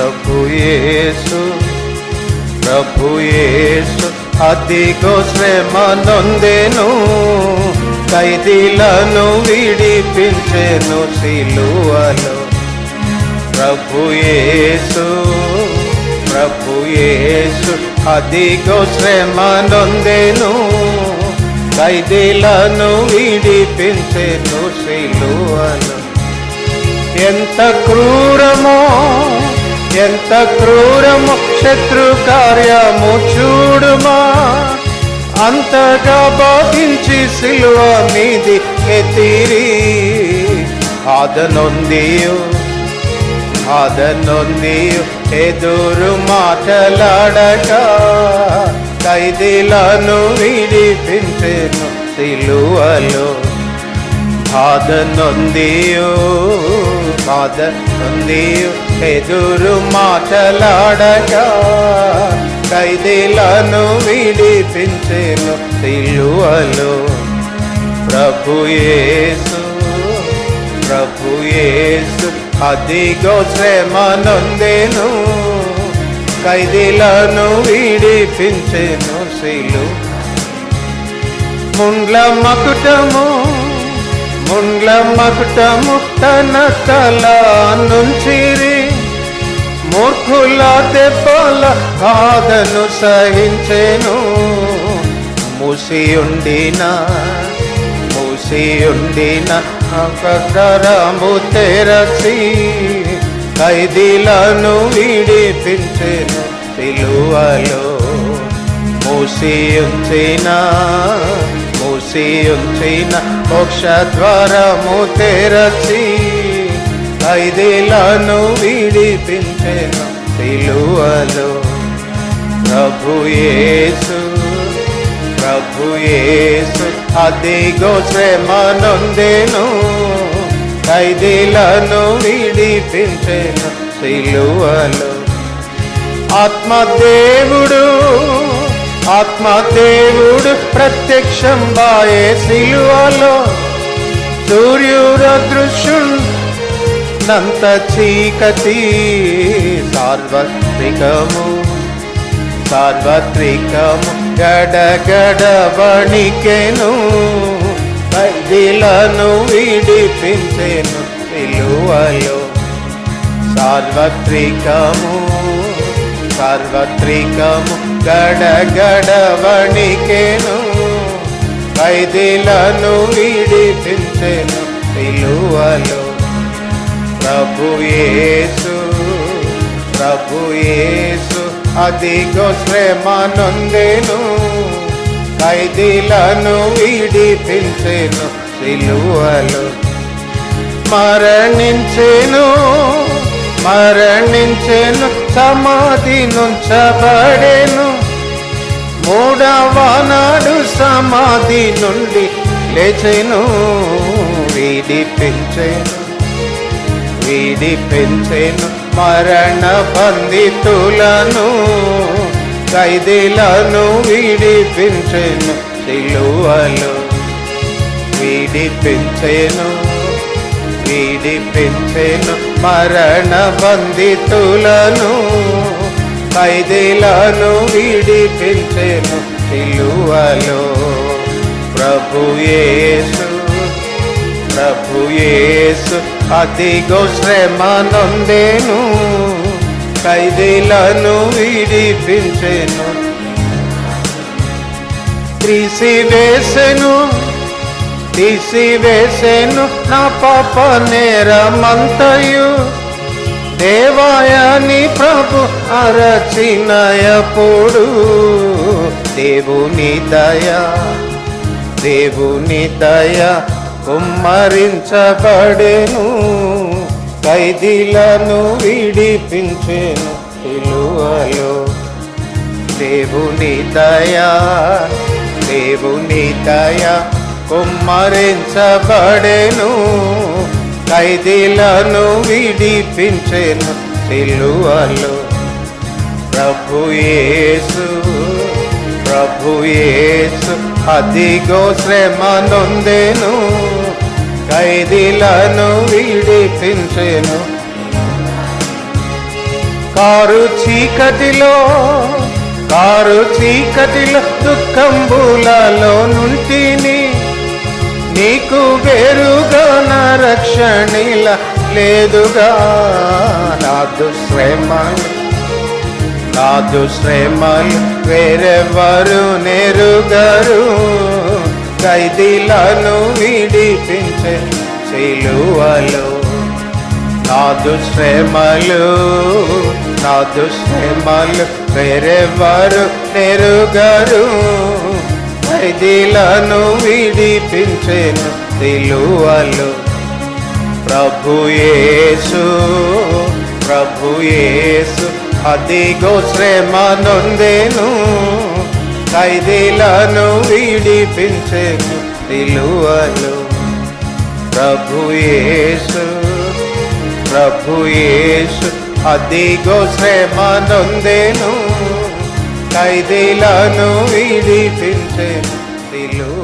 ప్రభుయేసు ప్రభుయేసు అదిగో శ్రమ నొందెను ఖైదీలను విడిపించెను సిలువలో. ప్రభుయేసు ప్రభుయేసు అదిగో శ్రమ నొందెను ఖైదీలను విడిపించెను సిలువలో. ఎంత క్రూరమో ఎంత క్రూరము శత్రు కార్యము చూడుమా? అంతగా బాధించి సిలువ మీది ఎతిరి. ఆదనొందియు ఆదనొందియు ఎదురు మాటలాడక. ఖైదీలను విడిపించెను సిలువలో. బాధ నొందియు బాధ నొందియు ఎదురు మాటలాడక ఖైదీలను విడిపించెను సిలువలో ప్రభుయేసు ప్రభుయేసు అదిగో శ్రమనొందెను ఖైదీలను విడిపించెను సిలు ముండ్ల మకుటము ముండ్ల మకుటము తన తల నుంచిరి. మూర్ఖుల దెబ్బల బాధను సహించెను. మూసియుండిన మూసియుండిన కరము తెరచి ఖైదీలను విడిపించెను సిలువలో. మూసియుంచిన మూసియుంచిన మోక్ష ద్వారము తెరచి ఖైదీలను విడిపించెను సిలువలో ప్రభు ప్రభుయేసు ప్రభు యేసు అదిగో శ్రమ నొందెను. ఖైదీలను విడిపించెను సిలువలో ఆత్మదేవుడు ఆత్మదేవుడు ప్రత్యక్షం బాయే సిలువలో సూర్యుర నంత చీకటి సార్వత్రికము సార్వత్రికము గడగడ వణికెను ఖైదీలను విడిపించెను సిలువలో సార్వత్రికము సార్వత్రికము గడగడ వణికెను ఖైదీలను విడిపించెను విలువలో ప్రభు యేసు ప్రభు యేసు అదిగో శ్రమ నొందెను ఖైదీలను విడిపించెను సిలువలు మరణించెను మరణించెను సమాధి నుంచబడెను. మూడవ నాడు సమాధి నుండి లేచెను విడిపించెను. విడిపించెను మరణ బంధితులను ఖైదీలను విడిపించెను సిలువలు విడిపించెను విడిపించెను మరణ బంధితులను ఖైదీలను విడిపించెను సిలువలో ప్రభు యేసు ప్రభు యేసు అదిగో శ్రమ నొందెను ఖైదీలను విడిపించెను. తీసివేసెను తీసివేసెను నా పాప నేరమంతయు. దేవాయని ప్రభు అరచినయపుడు దేవుని దయా దేవుని దయా కుమ్మరించబడెను ఖైదీలను విడిపించెను పిలువలో. దేవుని దయా దేవుని దయా కుమ్మరించబడెను ఖైదీలను విడిపించెను సిలువలో ప్రభు యేసు ప్రభు యేసు అదిగో శ్రమ నొందెను. ఖైదీలను విడిపించెను కారు చీకటిలో కారు చీకటిలో దుఃఖంబులలో నుంటిని నీకు వేరుగా నా రక్షణిల లేదుగా. నా దుశ్రమలు నా దుశ్రమలు వేరెవరు నెరుగరు. ఖైదీలను విడిపించే సిలువలో నా దుశ్రమలు నా దుశ్రమలు వేరెవరు నెరుగరు. ఖైదీలను విడిపించేను సిలువలో ప్రభు ప్రభుయేసు ప్రభు యేసు అదిగో శ్రమ నొందేను. ఖైదీలను విడిపించెను సిలువలో ప్రభు యేసు ప్రభు యేసు అదిగో శ్రమనొందేను. ఖైదీలను విడిపించెను సిలువలో